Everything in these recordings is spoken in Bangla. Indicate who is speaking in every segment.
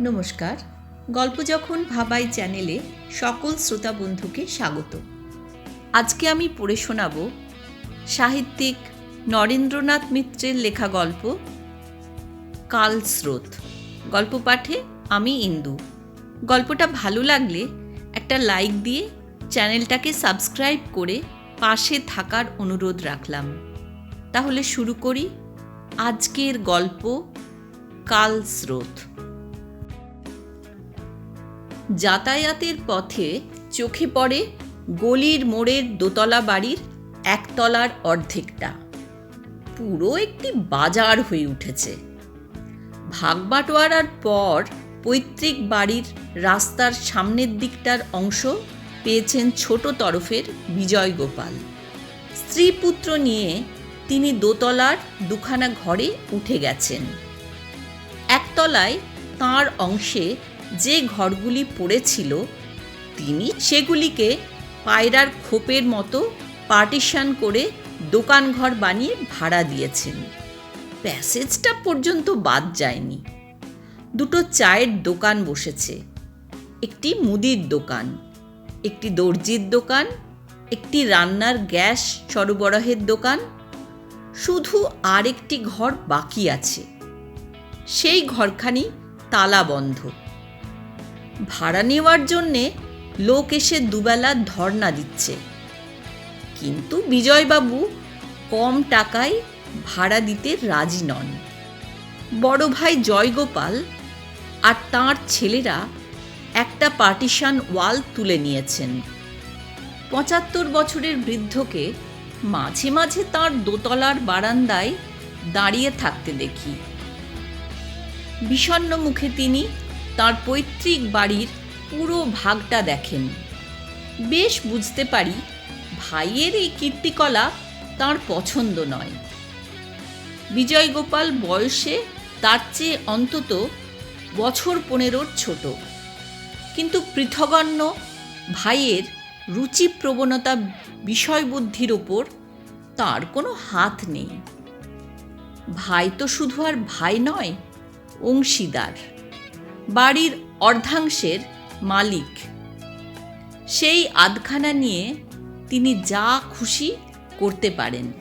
Speaker 1: নমস্কার। গল্প যখন ভাবাই চ্যানেলে সকল শ্রোতা বন্ধুকে স্বাগত। আজকে আমি পড়ে শোনাব সাহিত্যিক নরেন্দ্রনাথ মিত্রের লেখা গল্প কালস্রোত গল্প পাঠে আমি ইন্দু। গল্পটা ভালো লাগলে একটা লাইক দিয়ে চ্যানেলটাকে সাবস্ক্রাইব করে পাশে থাকার অনুরোধ রাখলাম। তাহলে শুরু করি আজকের গল্প কালস্রোত যাতায়াতের পথে চোখে পড়ে গলির মোড়ের দোতলা বাড়ির একতলার অর্ধেকটা। পুরো একটি বাজার হয়ে উঠেছে। ভাগবাটোয়ারার পর পৈতৃক বাড়ির রাস্তার সামনের দিকটার অংশ পেয়েছেন ছোট তরফের বিজয় গোপাল। স্ত্রী পুত্র নিয়ে তিনি দোতলার দুখানা ঘরে উঠে গেছেন। একতলায় তাঁর অংশে যে ঘরগুলি পড়েছিল, তিনি সেগুলিকে পায়রার খোপের মতো পার্টিশন করে দোকানঘর বানিয়ে ভাড়া দিয়েছেন। প্যাসেজটা পর্যন্ত বাদ যায়নি। দুটো চায়ের দোকান বসেছে। একটি মুদির দোকান, একটি দর্জির দোকান, একটি রান্নার গ্যাস সরবরাহের দোকান, শুধু আরেকটি ঘর বাকি আছে। সেই ঘরখানি তালা বন্ধ ভাড়া নেওয়ার জন্যে লোক এসে দুবেলা ধর্ণা দিচ্ছে। কিন্তু বিজয়বাবু কম টাকায় ভাড়া দিতে রাজি নন। বড় ভাই জয়গোপাল আর তাঁর ছেলেরা একটা পার্টিশন ওয়াল তুলে নিয়েছেন। পঁচাত্তর বছরের বৃদ্ধকে মাঝে মাঝে তার দোতলার বারান্দায় দাঁড়িয়ে থাকতে দেখি। বিষণ্ণ মুখে তিনি তার পৈতৃক বাড়ির পুরো ভাগটা দেখেন। বেশ বুঝতে পারি, ভাইয়ের এই কীর্তিকলা তার পছন্দ নয়। বিজয় গোপাল বয়সে তার চেয়ে অন্তত বছর পনেরোর ছোট। কিন্তু পৃথগণ্য ভাইয়ের রুচি প্রবণতা বিষয়বুদ্ধির ওপর তার কোনো হাত নেই। ভাই তো শুধু আর ভাই নয়, অংশীদার। বাড়ির অর্ধাংশের মালিক। সেই আধখানা নিয়ে তিনি যা খুশি করতে পারেন।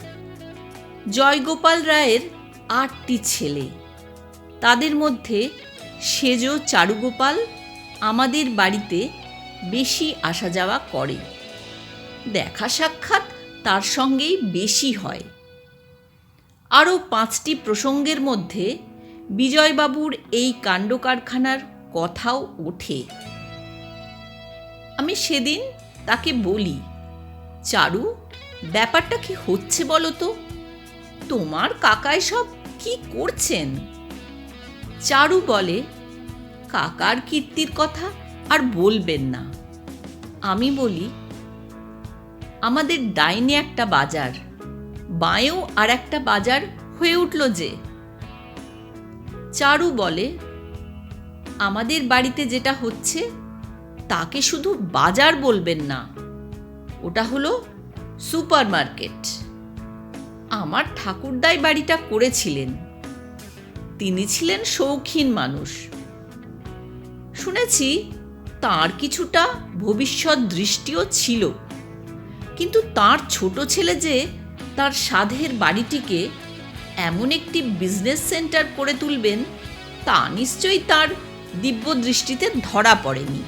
Speaker 1: জয়গোপাল রায়ের আটটি ছেলে। তাদের মধ্যে সেজ চারুগোপাল আমাদের বাড়িতে বেশি আসা যাওয়া করে। দেখা সাক্ষাৎ তার সঙ্গেই বেশি হয়। আরও পাঁচটি প্রসঙ্গের মধ্যে বিজয়বাবুর এই কাণ্ড কারখানার কথাও ওঠে। আমি সেদিন তাকে বলি, চারু, ব্যাপারটা কি হচ্ছে বলো তো? তোমার কাকায় সব কি করছেন? চারু বলে, কাকার কীর্তির কথা আর বলবেন না। আমি বলি, আমাদের ডাইনে একটা বাজার, বাঁয়েও আর একটা বাজার হয়ে উঠল যে। চারু বলে, আমাদের বাড়িতে যেটা হচ্ছে, তাকে শুধু বাজার বলবেন না। ওটা হলো সুপার মার্কেট আমার ঠাকুরদাই বাড়িটা করেছিলেন। তিনি ছিলেন শৌখিন মানুষ। শুনেছি তার কিছুটা ভবিষ্যৎ দৃষ্টিও ছিল। কিন্তু তার ছোট ছেলে যে তার সাধের বাড়িটিকে এমন একটি বিজনেস সেন্টার করে তুলবেন, তা নিশ্চয়ই তার দিব্য দৃষ্টিতে ধরা পড়েনি।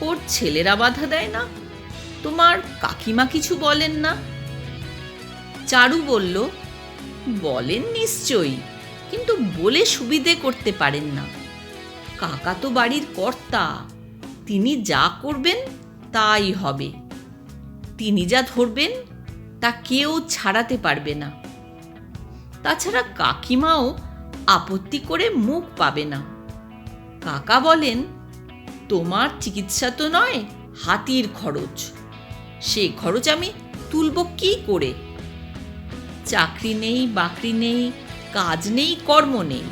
Speaker 1: ওর ছেলেরা বাধা দেয় না? তোমার কাকিমা কিছু বলেন না? চারু বলল, বলেন নিশ্চয়ই, কিন্তু বলে সুবিধে করতে পারেন না। কাকা তো বাড়ির কর্তা, তিনি যা করবেন তাই হবে। তিনি যা ধরবেন, তা কেউ ছাড়াতে পারবে না। তাছাড়া কাকিমাও আপত্তি করে মুখ পাবে না। কাকা বলেন, তোমার চিকিৎসা তো নয়, হাতির খরচ। সে খরচ আমি তুলব কি করে? চাকরি নেই, বাকরি নেই, কাজ নেই, কর্ম নেই।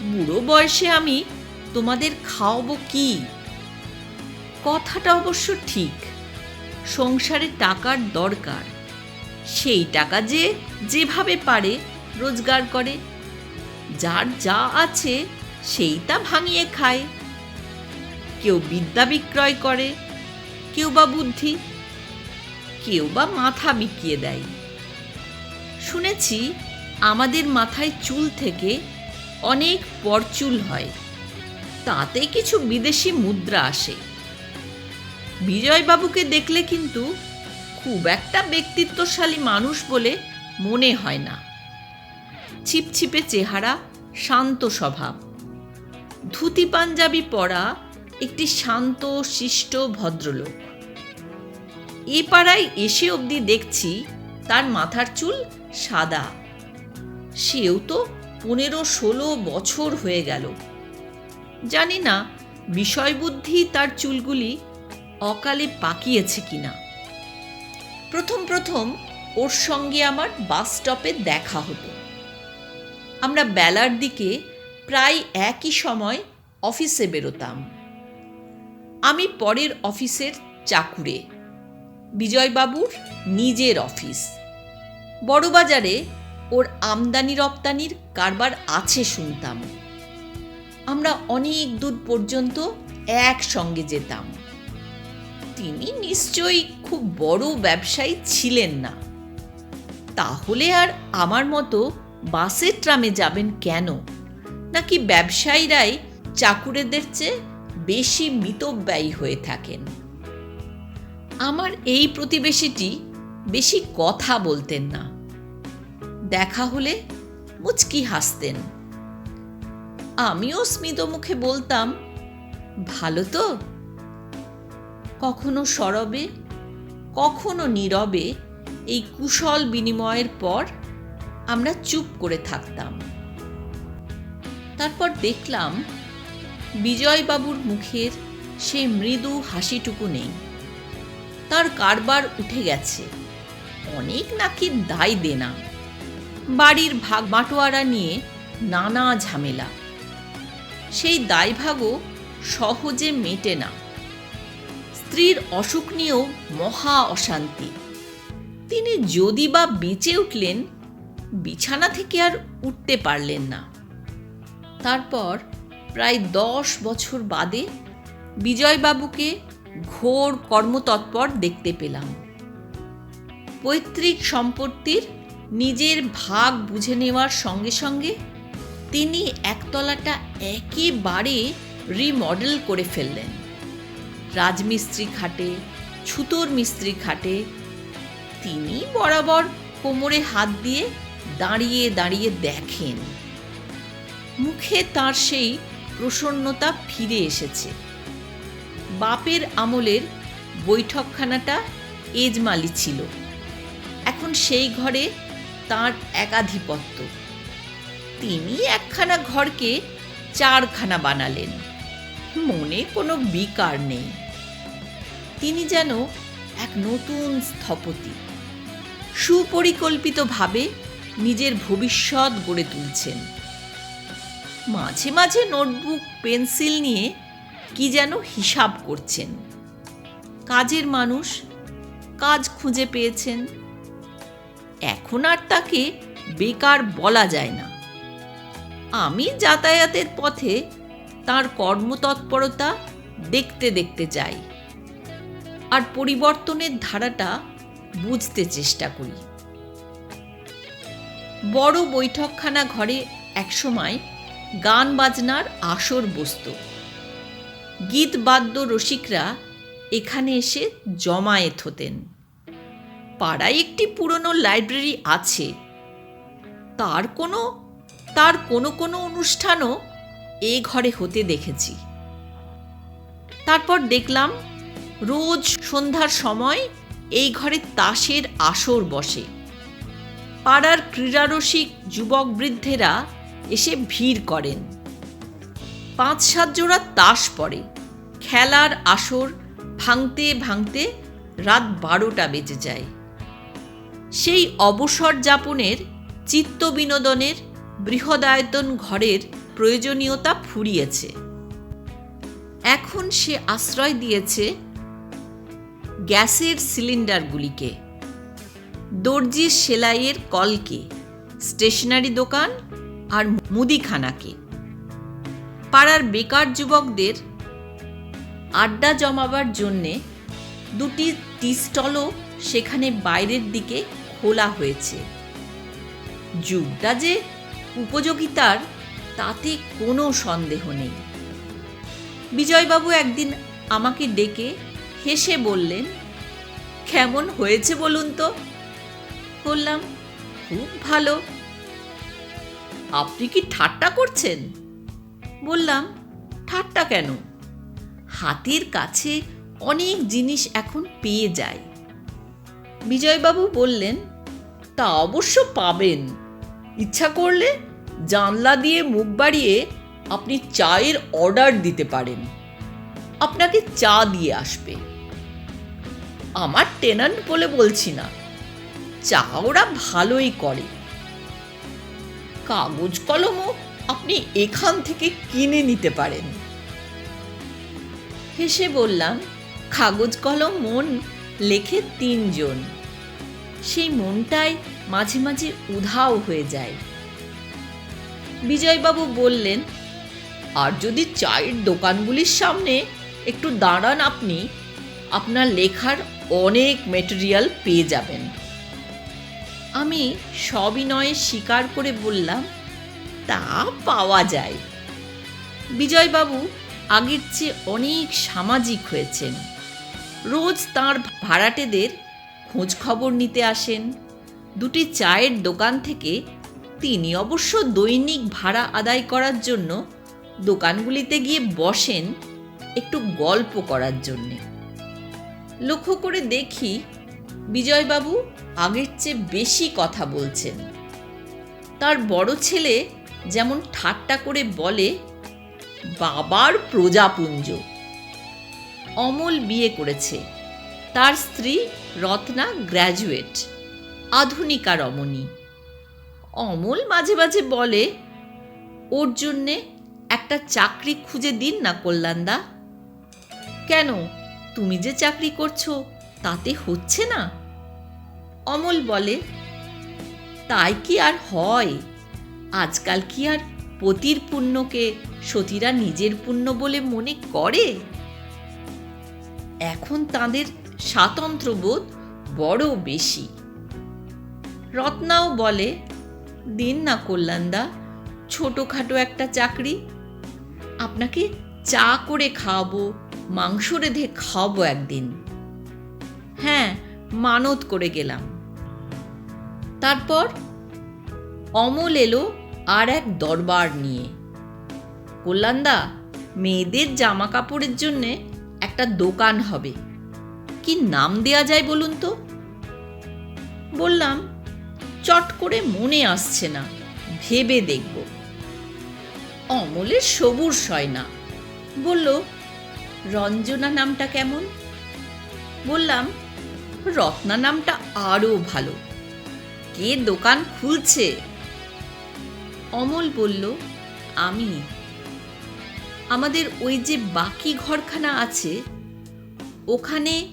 Speaker 1: বুড়ো বয়সে আমি তোমাদের খাওয়াবো কি? কথাটা অবশ্য ঠিক। সংসারে টাকার দরকার। সেই টাকা যে যেভাবে পারে রোজগার করে। যার যা আছে সেই তা ভাঙিয়ে খায়। কেউ বিদ্যা বিক্রয় করে, কেউ বা বুদ্ধি, কেউ বা মাথা বিকিয়ে দেয়। শুনেছি আমাদের মাথায় চুল থেকে অনেক পরচুল হয়, তাতে কিছু বিদেশি মুদ্রা আসে। বিজয়বাবুকে দেখলে কিন্তু খুব একটা ব্যক্তিত্বশালী মানুষ বলে মনে হয় না। ছিপছিপে চেহারা, শান্ত স্বভাব। ধুতি পাঞ্জাবি পরা একটি শান্ত, শিষ্ট, ভদ্রলোক। এ পাড়ায় এসে অবধি দেখছি তার মাথার চুল সাদা। সেও তো পনেরো ষোলো বছর হয়ে গেল। জানি না বিষয়বুদ্ধি তার চুলগুলি অকালে পাকিয়েছে কিনা। প্রথম প্রথম ওর সঙ্গে আমার বাস স্টপে দেখা হতো। আমরা বেলার দিকে প্রায় একই সময় অফিসে বেরোতাম। আমি পরের অফিসের চাকুরে, বিজয়বাবুর নিজের অফিস। বড়বাজারে ওর আমদানি রপ্তানির কারবার আছে শুনতাম। আমরা অনেক দূর পর্যন্ত একসঙ্গে যেতাম। তিনি নিশ্চয়ই খুব বড় ব্যবসায়ী ছিলেন না। তাহলে আর আমার মতো বাসের ট্রামে যাবেন কেন? নাকি ব্যবসায়ীরাই চাকুরেদের চেয়ে বেশি মিতব্যয়ী হয়ে থাকেন? আমার এই প্রতিবেশীটি বেশি কথা বলতেন না। দেখা হলে মুচকি হাসতেন। আমিও স্মিত মুখে বলতাম, ভালো তো। কখনো সরবে, কখনো নীরবে এই কুশল বিনিময়ের পর আমরা চুপ করে থাকতাম। তারপর দেখলাম বিজয়বাবুর মুখের সে মৃদু হাসিটুকু নেই। তার কারবার উঠে গেছে। অনেক নাকি দায় দেনা। বাড়ির ভাগ বাটোয়ারা নিয়ে নানা ঝামেলা। সেই দায়ভাগও সহজে মেটে না। স্ত্রীর অসুখ নিয়েও মহা অশান্তি। তিনি যদি বা বেঁচে উঠলেন বিছানা থেকে আর উঠতে পারলেন না। তারপর প্রায় দশ বছর বাদে বিজয়বাবুকে ঘোর কর্মতৎপর দেখতে পেলাম। পৈতৃক সম্পত্তির নিজের ভাগ বুঝে নেওয়ার সঙ্গে সঙ্গে তিনি একতলাটা একেবারে রিমডেল করে ফেললেন। রাজমিস্ত্রি খাটে, ছুতোর মিস্ত্রি খাটে তিনি বরাবর কোমরে হাত দিয়ে দাঁড়িয়ে দাঁড়িয়ে দেখেন। মুখে তার সেই প্রসন্নতা ফিরে এসেছে। বাপের আমলের বৈঠকখানাটা এজমালি ছিল। এখন সেই ঘরে তার একাধিপত্য। তিনি একখানা ঘরকে চারখানা বানালেন। মনে কোনো বিকার নেই। তিনি যেন এক নতুন স্থপতি। সুপরিকল্পিতভাবে নিজের ভবিষ্যৎ গড়ে তুলছেন। মাঝে মাঝে নোটবুক, পেন্সিল নিয়ে কি যেন হিসাব করছেন। কাজের মানুষ কাজ খুঁজে পেয়েছেন। এখন আর তাকে বেকার বলা যায় না। আমি যাতায়াতের পথে তার কর্মতৎপরতা দেখতে দেখতে যাই। আর পরিবর্তনের ধারাটা বুঝতে চেষ্টা করি। বড় বৈঠকখানা ঘরে একসময় গান বাজনার আসর বসত। গীত বাদ্য রসিকরা এখানে এসে জমায়েত হতেন। পাড়ায় একটি পুরনো লাইব্রেরি আছে। তার কোনো তার কোনো কোনো অনুষ্ঠানও এ ঘরে হতে দেখেছি। তারপর দেখলাম, রোজ সন্ধ্যার সময় এই ঘরে তাসের আসর বসে। পাড়ার ক্রীড়ারসিক যুবক বৃদ্ধেরা এসে ভিড় করেন। পাঁচ সাত জোড়া তাস পড়ে। খেলার আসর ভাঙতে ভাঙতে রাত বারোটা বেজে যায়। সেই অবসর যাপনের, চিত্ত বিনোদনের, বৃহদায়তন ঘরের প্রয়োজনীয়তা ফুরিয়েছে। এখন সে আশ্রয় দিয়েছে গ্যাসের সিলিন্ডারগুলিকে। দর্জির সেলাইয়ের কলকে, স্টেশনারি দোকান আর মুদিখানাকে। পাড়ার বেকার যুবকদের আড্ডা জমাবার জন্যে দুটি টি স্টলও সেখানে বাইরের দিকে খোলা হয়েছে। যুগটা যে উপযোগিতার, তাতে কোনো সন্দেহ নেই। বিজয়বাবু একদিন আমাকে ডেকে হেসে বললেন, কেমন হয়েছে বলুন তো? বললাম খুব ভালো। আপনি কি ঠাট্টা করছেন? বললাম, ঠাট্টা কেন? হাতের কাছে অনেক জিনিস এখন পেয়ে যায়। বিজয়বাবু বললেন, তা অবশ্য পাবেন। ইচ্ছা করলে জানলা দিয়ে মুখ বাড়িয়ে আপনি চায়ের অর্ডার দিতে পারেন। আপনাকে চা দিয়ে আসবে। আমার টেনান্ট বলে বলছি না। চা ওরা ভালোই করে। কাগজ কলমও আপনি এখান থেকে কিনে নিতে পারেন। হেসে বললাম, কাগজ কলম, মন লেখে তিনজন। সেই মনটাই মাঝে মাঝে উধাও হয়ে যায়। বিজয়বাবু বললেন, আর যদি চায়ের দোকানগুলির সামনে একটু দাঁড়ান আপনি, আপনার লেখার অনেক মেটেরিয়াল পেয়ে যাবেন। আমি সবিনয়ে স্বীকার করে বললাম, তা পাওয়া যায়। বিজয়বাবু আগের চেয়ে অনেক সামাজিক হয়েছেন। রোজ তাঁর ভাড়াটেদের খোঁজ খবর নিতে আসেন। দুটি চায়ের দোকান থেকে তিনি অবশ্য দৈনিক ভাড়া আদায় করার জন্য দোকানগুলিতে গিয়ে বসেন একটু গল্প করার জন্যে। লক্ষ্য করে দেখি বিজয়বাবু আগের চেয়ে বেশি কথা বলছেন। তার বড় ছেলে যেমন ঠাট্টা করে বলে, বাবার প্রজাপুঞ্জ। অমল বিয়ে করেছে। তার স্ত্রী রত্না গ্র্যাজুয়েট, আধুনিকা রমণী। অমল মাঝে মাঝে বলে, ওর জন্যে একটা চাকরি খুঁজে দিন না কল্যাণদা। কেন? তুমি যে চাকরি করছ, তাতে হচ্ছে না? অমল বলে, তাই কি আর হয়? আজকাল কি আর পতির পুণ্যকে সতীরা নিজের পুণ্য বলে মনে করে? এখন তাদের স্বাতন্ত্র্যবোধ বড় বেশি। রত্নাও বলে, দিন না কল্যাণদা, ছোটোখাটো একটা চাকরি। আপনাকে চা করে খাওয়াবো, মাংস রেঁধে খাওয়াবো একদিন। হ্যাঁ মানত করে গেলাম। তারপর অমল এলো আর এক দরবার নিয়ে। কল্যাণদা, মেয়েদের জামা কাপড়ের জন্যে একটা দোকান হবে। কি নাম দেয়া যায় বলুন তো? বললাম, চট করে মনে আসছে না, ভেবে দেখব। অমলের সবুর সয় না। বলল, রঞ্জনা নামটা কেমন? বললাম রত্না নামটা আরও ভালো। কে দোকান খুলছে? অমল বলল, আমি আমাদের ওই যে বাকি ঘরখানা আছে, ওখানে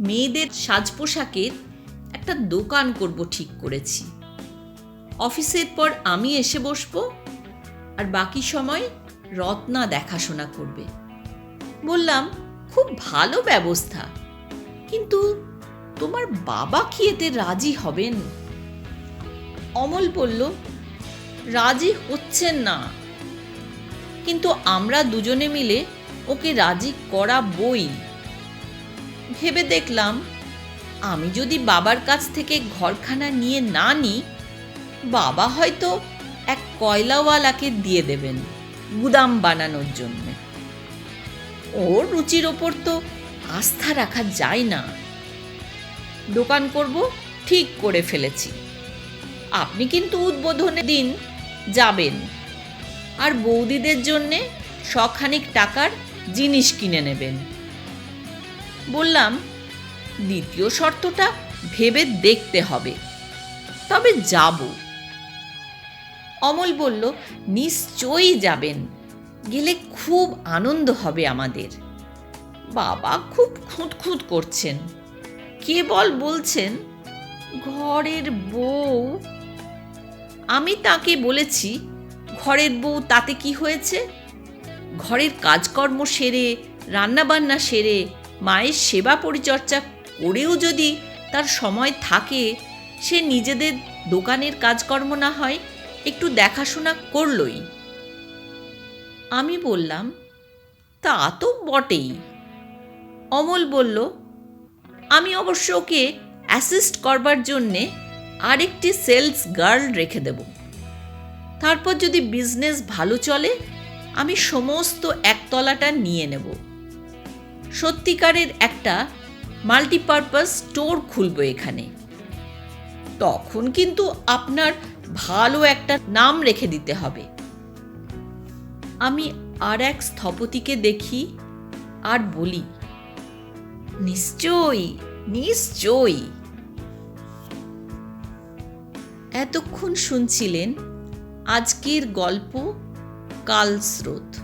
Speaker 1: মেয়েদের সাজ পোশাকের একটা দোকান করব ঠিক করেছি। অফিসের পর আমি এসে বসবো, আর বাকি সময় রত্না দেখাশোনা করবে। বললাম, খুব ভালো ব্যবস্থা। কিন্তু তোমার বাবা কি এতে রাজি হবেন? অমল বলল, রাজি হচ্ছেন না। কিন্তু আমরা দুজনে মিলে ওকে রাজি করা বই ভেবে দেখলাম, আমি যদি বাবার কাছ থেকে ঘরখানা নিয়ে না নিই, বাবা হয়তো এক কয়লাওয়ালাকে দিয়ে দেবেন গুদাম বানানোর জন্য। ওর রুচির ওপর তো আস্থা রাখা যায় না। দোকান করব, ঠিক করে ফেলেছি। আপনি কিন্তু উদ্বোধনের দিন যাবেন। আর বৌদিদের জন্যে শখানিক টাকার জিনিস কিনে নেবেন। বললাম, দ্বিতীয় শর্তটা ভেবে দেখতে হবে। তবে যাব। অমল বলল, নিশ্চয়ই যাবেন। গেলে খুব আনন্দ হবে আমাদের। বাবা খুব খুঁতখুঁত করছেন। কেবল বলছেন? ঘরের বউ। আমি তাকে বলেছি, ঘরের বউ তাতে কি হয়েছে? ঘরের কাজকর্ম সেরে, রান্নাবান্না সেরে, মায়ের সেবা পরিচর্যা করেও যদি তার সময় থাকে, সে নিজেদের দোকানের কাজকর্ম না হয়, একটু দেখাশোনা করলই। আমি বললাম, তা তো বটেই। অমল বলল আমি অবশ্য ওকে অ্যাসিস্ট করবার জন্যে আরেকটি সেলস গার্ল রেখে দেব। তারপর যদি বিজনেস ভালো চলে, আমি সমস্ত একতলাটা নিয়ে নেব। সত্যিকারের একটা মাল্টিপারপাস স্টোর খুলব এখানে। তখন কিন্তু আপনার ভালো একটা নাম রেখে দিতে হবে। আমি আর এক স্থপতিকে দেখি আর বলি নিশ্চয়ই নিশ্চয়ই। এতক্ষণ শুনছিলেন আজকের গল্প কালস্রোত।